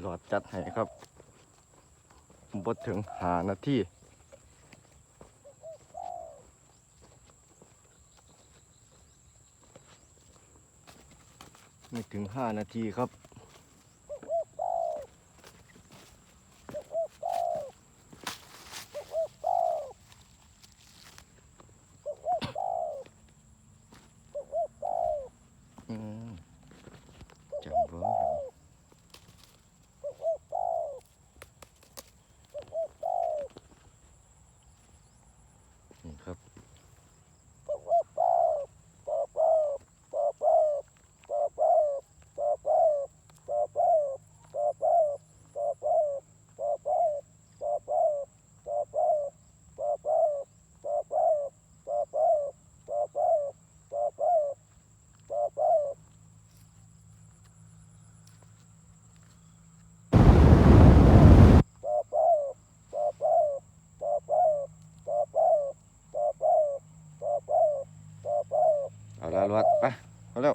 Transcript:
หลอดจัดให้ครับบดถึงหานาทีไม่ถึงห้านาทีครับจังเบาละรวดไปเอาแล้ว